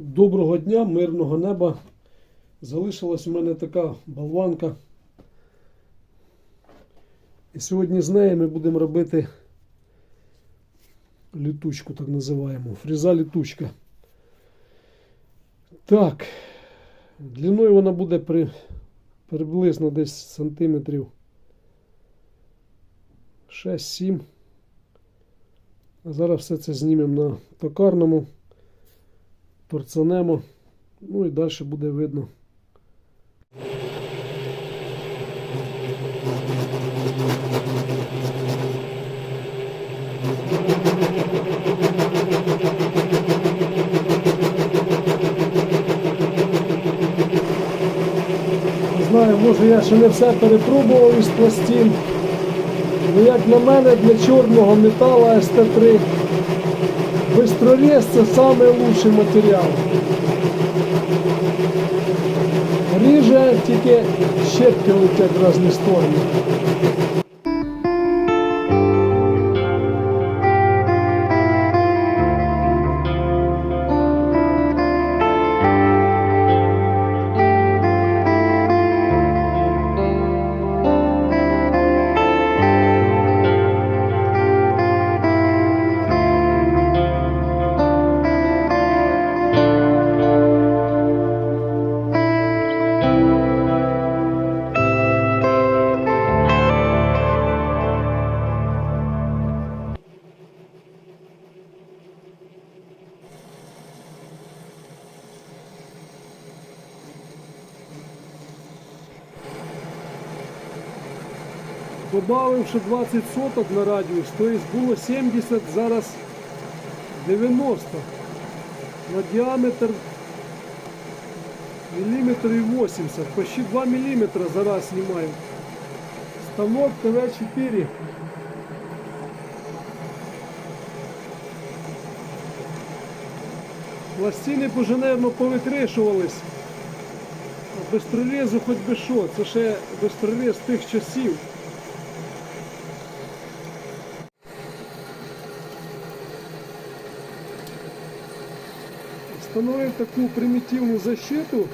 Доброго дня, мирного неба. Залишилась у мене така болванка. І сьогодні з нею ми будемо робити літучку, так називаємо. Фріза літучка. Так. Длиною вона буде при, приблизно десь сантиметрів 6-7. А зараз все це знімемо на токарному торцанемо. Ну і далі буде видно. Знаю, може я ще не все перепробував із пластин. Ну як на мене для чорного металу СТ3 Бистрорез це самый лучший матеріал. Ріже тільки щепки летять в різні сторони. Добавивши 20 соток на радіус, тобто було 70, зараз 90. На діаметр міліметр і 80, почти 2 міліметра зараз знімаю. Станок ТВ-4. Пластини б уже, наверное, повикришувались. А Бистрорезу хоч би що, це ще без бистрорез тих часів. Встановив таку примітивну защиту.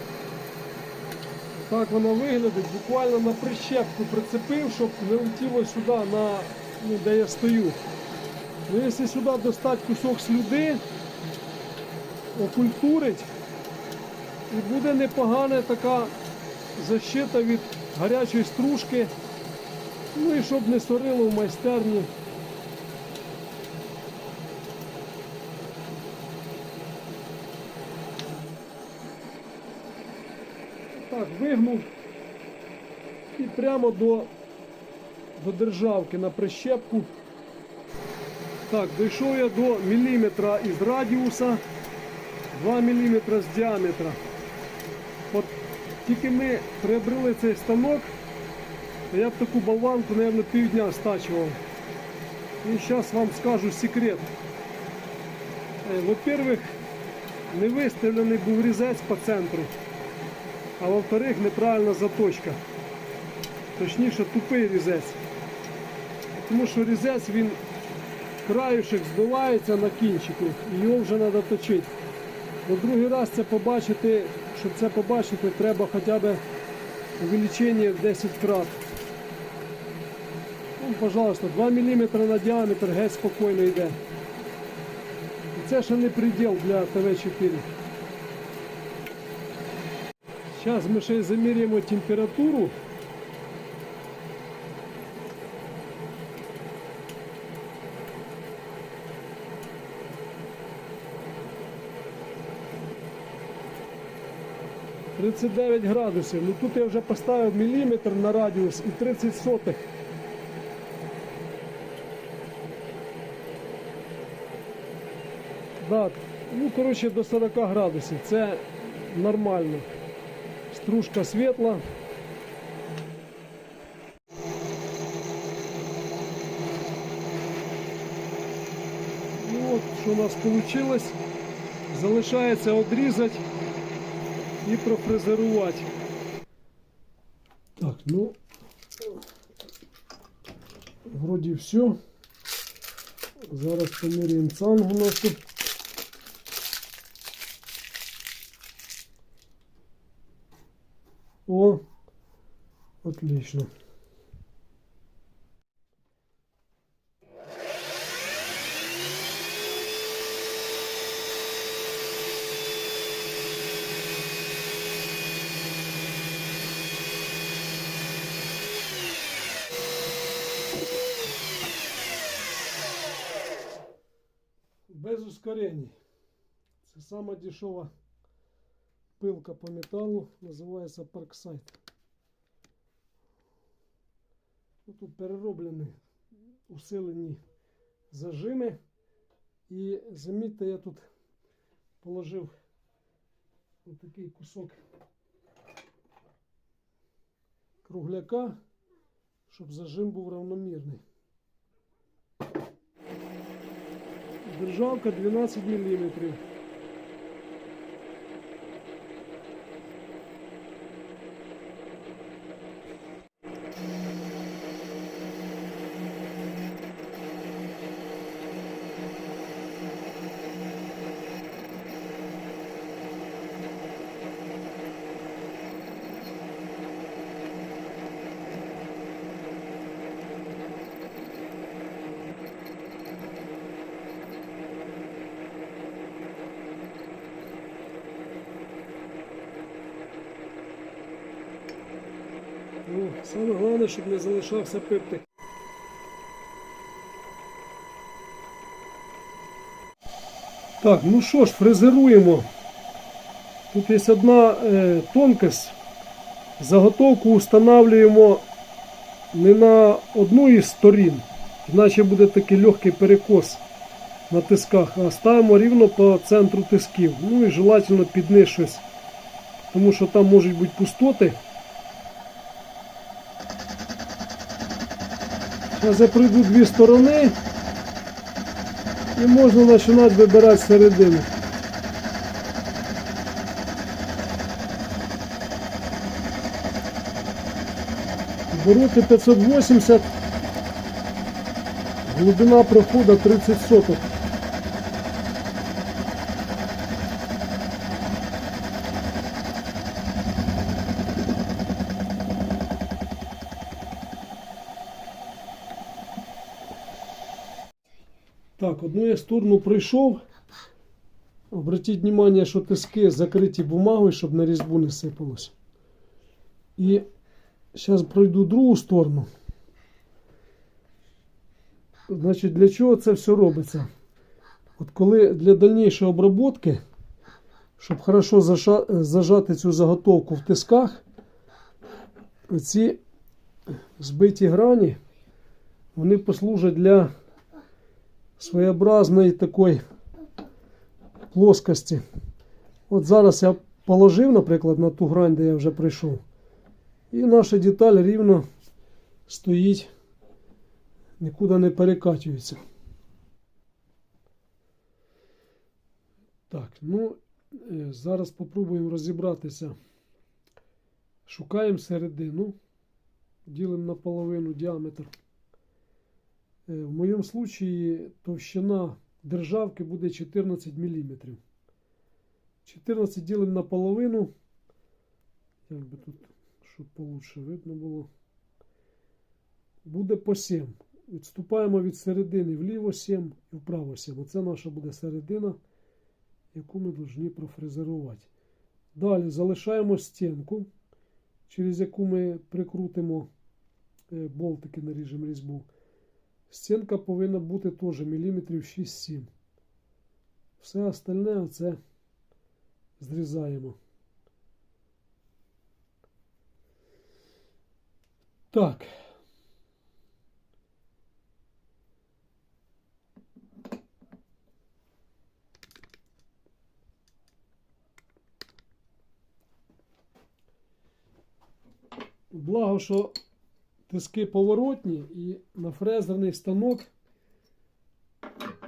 Так вона виглядить. Буквально на прищепку прицепив, щоб не летіло сюди, на, ну, де я стою. Ну, якщо сюди достати кусок слюди, окультурить, і буде непогана така защита від гарячої стружки. Ну і щоб не сорило в майстерні. Так, вигнув і прямо до, до державки на прищепку. Так, дійшов я до міліметра із радіуса, 2 міліметра з діаметра. От тільки ми приобрели цей станок, я б таку болванку, мабуть, півдня стачував. І зараз вам скажу секрет. Е, Во-первых, не виставлений був різець по центру. А во-вторых, неправильна заточка. Точніше, тупий різець. Тому що різець він краюшек збивається на кінчику і його вже треба точити. Бо другий раз це побачити, щоб це побачити, треба хоча б увеличення в 10 крат. Ну, пожалуйста, 2 мм на діаметр геть спокійно йде. І це ще не приділ для ТВ-4. Зараз ми ще заміряємо температуру. Тридцять дев'ять градусів. Ну тут я вже поставив міліметр на радіус і 30 сотих. Да, ну коротше до 40 градусів. Це нормально. Стружка світла. Ну от, що у нас вийшло. Залишається одрізати і профрезерувати. Так, ну вроді все. Зараз поміряємо цангу нашу. О, отлично. Без ускорень. Це сама дешева пилка по металу, називається Parkside. Ну, Тут перероблені усилені зажими. І замітьте, я тут положив отакий кусок кругляка, щоб зажим був равномірний. Державка 12 мм. Ну, саме головне, щоб не залишався пиптик. Так, ну що ж, фрезеруємо. Тут є одна е, тонкость. Заготовку встановлюємо не на одну із сторін, іначе буде такий легкий перекос на тисках, а ставимо рівно по центру тисків. Ну і желательно під низ щось, тому що там можуть бути пустоти. Пройду дві сторони і можна починати вибирати середину. Обороти 580, глибина проходу 30 соток. Так, одну я сторону пройшов. Обратіть внимание, що тиски закриті бумагою, щоб на різьбу не сипалось. І зараз пройду другу сторону. Значить, для чого це все робиться? От коли для дальнішої обробки, щоб хорошо зажати цю заготовку в тисках, ці збиті грані, вони послужать для своєобразної такої плоскості. От зараз я положив, наприклад, на ту грань, де я вже прийшов. І наша деталь рівно стоїть, нікуди не перекачується. Так, ну, е, зараз спробуємо розібратися. Шукаємо середину, ділимо на половину діаметр. Е, В моєму случаї товщина державки буде 14 мм. 14 ділимо на половину. Як би тут, щоб получше видно було. Буде по 7. Відступаємо від середини вліво 7 і вправо 7. Оце наша буде середина, яку ми повинні профрезерувати. Далі залишаємо стінку, через яку ми прикрутимо е, болтики, наріжемо різьбу. Стінка повинна бути теж міліметрів 6-7. Все остальне оце зрізаємо. Так. Благо, що тиски поворотні і на фрезерний станок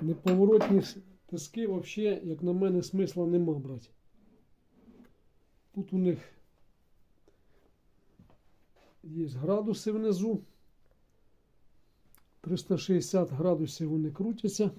неповоротні тиски взагалі, як на мене, смисла нема брати. Тут у них є градуси внизу. 360 градусів вони крутяться.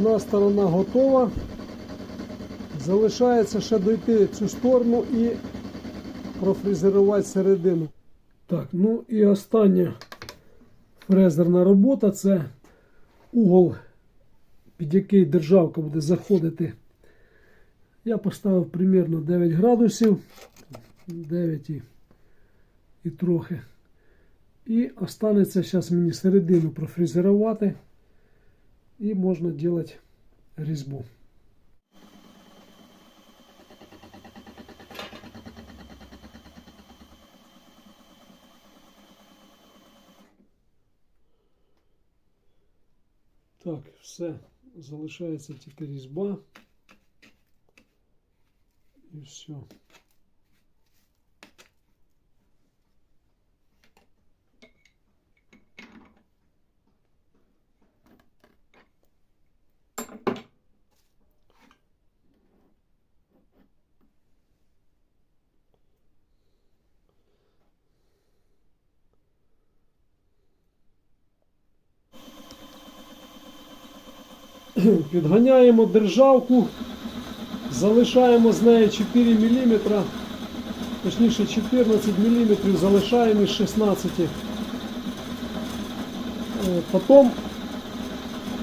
Одна сторона готова. Залишається ще дойти цю сторону і профрезерувати середину. Так, ну і остання фрезерна робота це угол, під який державка буде заходити. Я поставив примірно 9 градусів, 9 і, і трохи. І останеться зараз мені середину профрезерувати. І можна робити різьбу. Так, все. Залишається тільки різьба. І все. Підганяємо державку, залишаємо з неї 4 мм, точніше 14 мм, залишаємо із 16. Е, Потім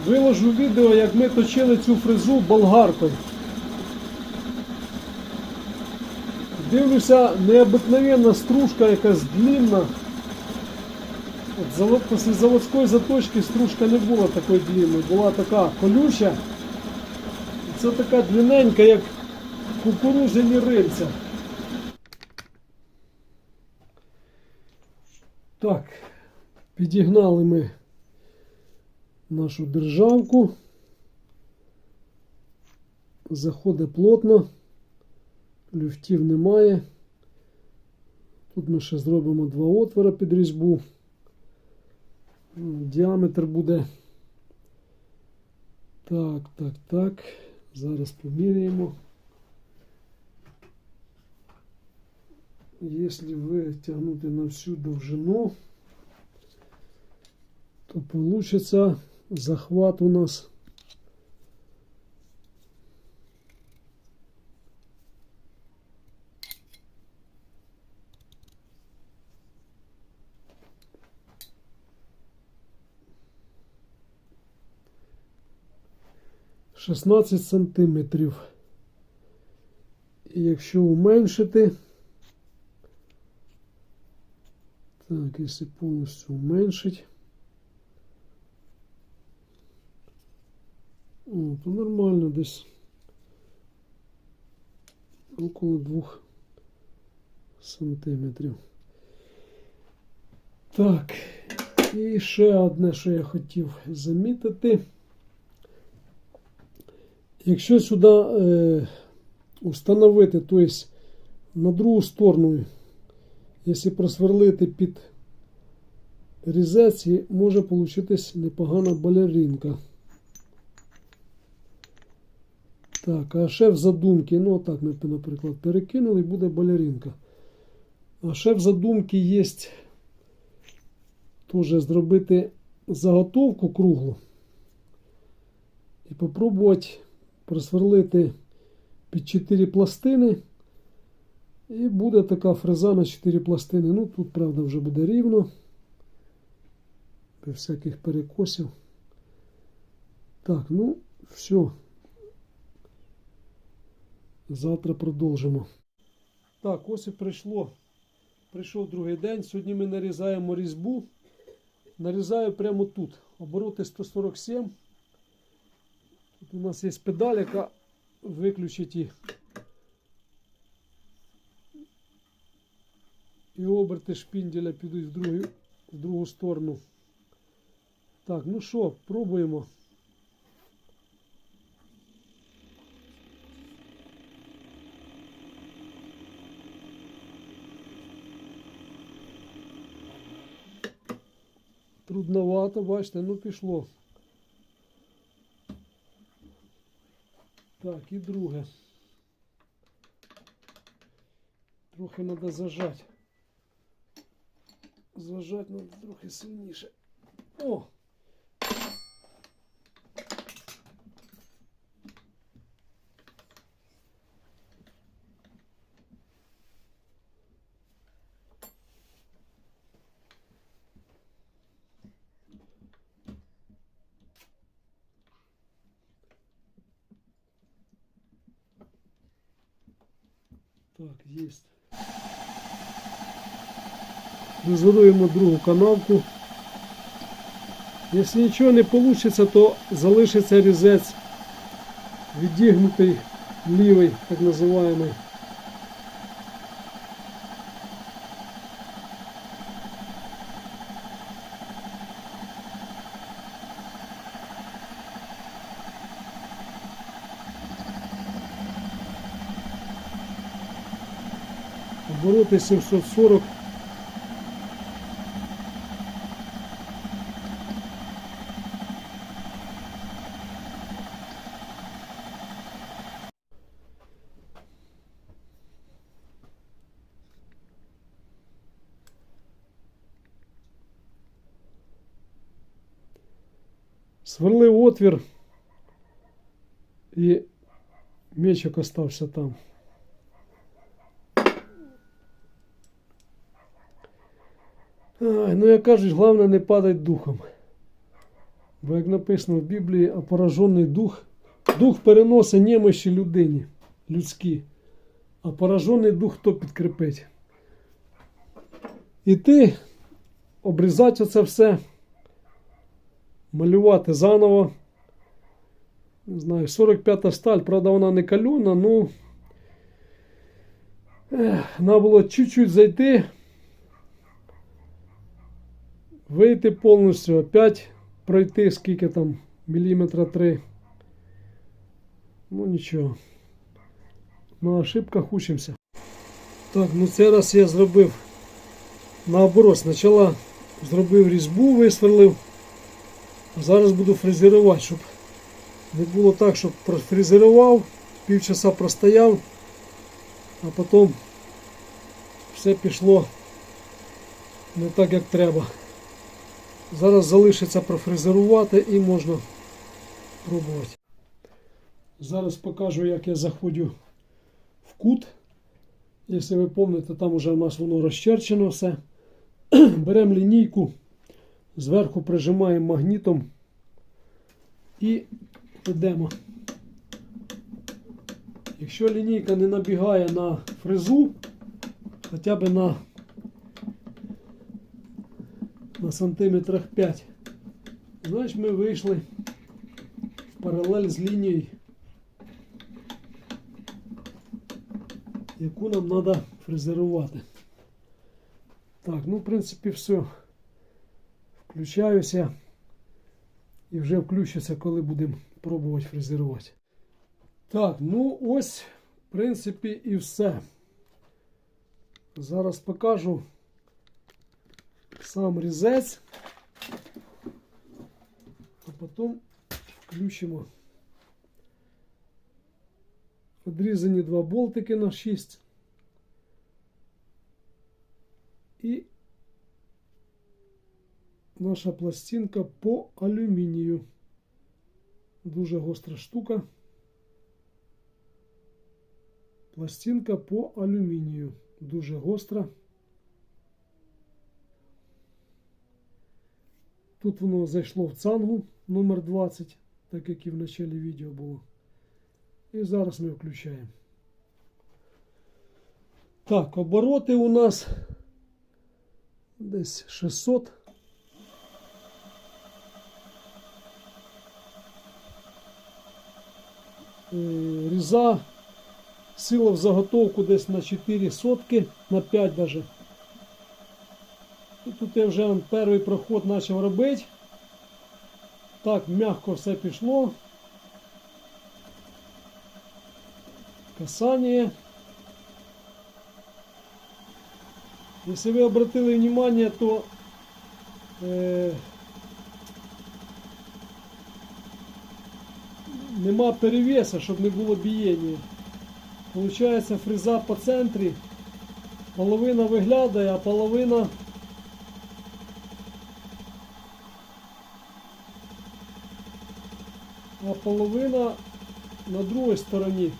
виложу відео, як ми точили цю фрезу болгаркою. Дивлюся, необикновенна стружка якась длинна. Після заводської заточки стружка не була такої длинної, була така колюча. Це така длинненька, як кукурузяні рильця. Так, підігнали ми нашу державку. Заходить плотно, люфтів немає. Тут ми ще зробимо два отвора під різьбу. Діаметр буде. Так, так, так. Зараз поміряємо. Якщо витягнути на всю довжину, то вийде захват у нас шістнадцять сантиметрів. І якщо уменшити, так, якщо повністю уменшить, о, то нормально десь около двох сантиметрів. Так, і ще одне, що я хотів замітити. Якщо сюди е, встановити, тобто на другу сторону, якщо просверлити під різець, може получитись непогана балеринка. Так, а ще в задумки, ну так ми, наприклад, перекинули буде балеринка. А ще в задумки є теж зробити заготовку круглу і попробувати просверлити під 4 пластини. І буде така фреза на 4 пластини. Ну, тут, правда, вже буде рівно. Без всяких перекосів. Так, ну, все. Завтра продовжимо. Так, ось і прийшло. Прийшов другий день. Сьогодні ми нарізаємо різьбу. Нарізаю прямо тут. Обороти 147. Тут у нас є педаль, яка виключить і, і оберти шпінделя підуть в другу, в другу сторону. Так, ну що, пробуємо. Трудновато, бачите, ну пішло. Так, і друге. Трохи треба зажати. Зажати треба трохи сильніше. О! Так, є. Розгодуємо другу канавку. Якщо нічого не вийде, то залишиться різець відігнутий лівий, так називаємий. Обороти 740. Сверлив отвір і мечик остався там. Ай, ну як кажуть, головне не падать духом. Бо як написано в Біблії, а поражений дух, дух переносить немощі людині, людські, а поражений дух хто підкріпить. І ти обрізати оце все, малювати заново. Не знаю, 45 сталь, правда, вона не калюна, ну. Треба було чуть-чуть зайти. Вийти повністю, опять пройти скільки там, міліметра три. Ну нічого. На ошибках учимося. Так, ну цей раз я зробив наоборот. Спочатку зробив різьбу, висверлив. А зараз буду фрезерувати, щоб не було так, щоб профрезерував, півчаса простояв, а потім все пішло не так, як треба. Зараз залишиться профрезерувати і можна пробувати. Зараз покажу, як я заходжу в кут. Якщо ви пам'ятаєте, там вже у нас воно розчерчено все. Беремо лінійку, зверху прижимаємо магнітом і йдемо. Якщо лінійка не набігає на фрезу, хоча б на на сантиметрах 5. Значить ми вийшли в паралель з лінією, яку нам треба фрезерувати. Так, ну в принципі все. Включаюся і вже включуся, коли будемо пробувати фрезерувати. Так, ну ось, в принципі, і все. Зараз покажу сам різець, а потім включимо відрізані два болтики на 6 і наша пластинка по алюмінію. Дуже гостра штука. Пластинка по алюмінію. Дуже гостра. Тут воно зайшло в цангу номер 20 так як і в началі відео було. І зараз ми включаємо. Так, обороти у нас десь 600. Е, Різа сила в заготовку десь на 4 сотки, на 5 даже. Тут я вже перший проход почав робити. Так, м'яко все пішло. Касання. Якщо ви обратили внимание, то е, нема перевеса, щоб не було бієння. Получається фреза по центрі, половина виглядає, а половина а половина на другій стороні.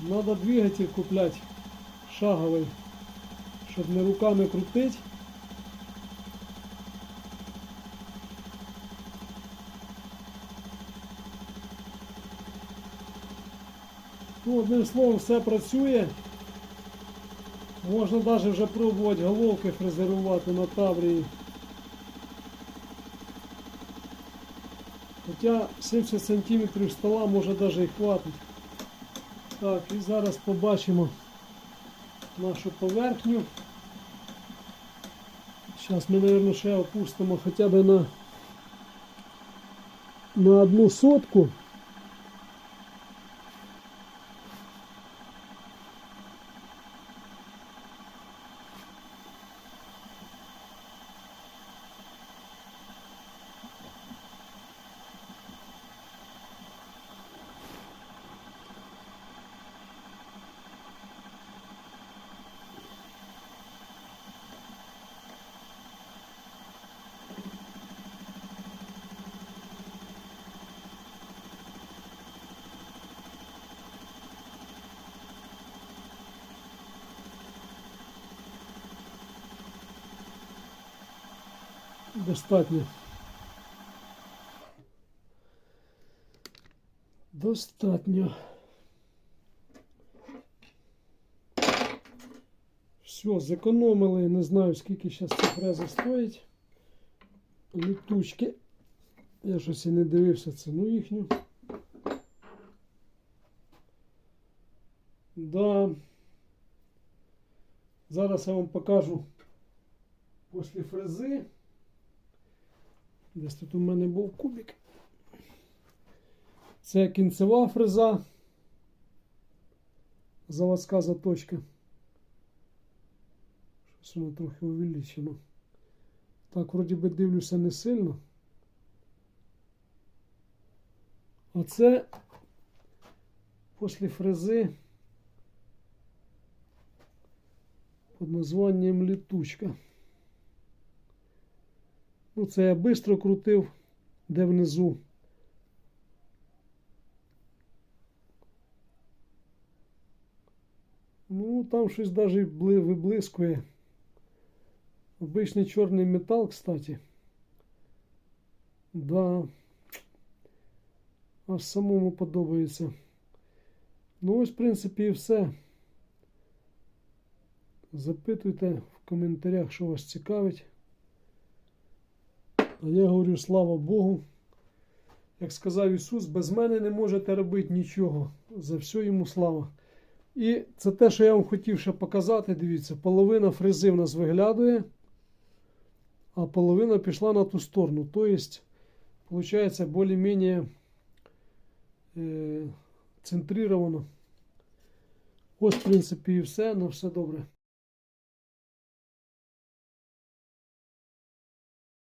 Надо двигатель куплять шаговий, щоб не руками крутить. Ну, одним словом, все працює. Можна навіть вже пробувати головки фрезерувати на таврії. Хоча 70 см стола може навіть і хватить. Так, і зараз побачимо нашу поверхню. Зараз ми, мабуть, ще опустимо хоча б на, на одну сотку. Достатньо. Достатньо. Все, зекономили, не знаю скільки зараз ця фреза стоїть. Літучки. Я щось і не дивився ціну їхню. Да. Зараз я вам покажу після фрези. Десь тут у мене був кубик. Це кінцева фреза. Заводська заточка. Щось воно трохи увеличено. Так, вроді би дивлюся не сильно. А це після фрези під названням літучка. Ну, це я швидко крутив, де внизу. Ну, там щось навіть виблискує. Обичний чорний метал, кстати. Да. Аж самому подобається. Ну, ось, в принципі, і все. Запитуйте в коментарях, що вас цікавить. А я говорю, слава Богу. Як сказав Ісус, без мене не можете робити нічого. За все йому слава. І це те, що я вам хотів ще показати. Дивіться, половина фрези в нас виглядує, а половина пішла на ту сторону. Тобто, виходить, більш-менш е, центрировано. Ось, в принципі, і все. На все добре.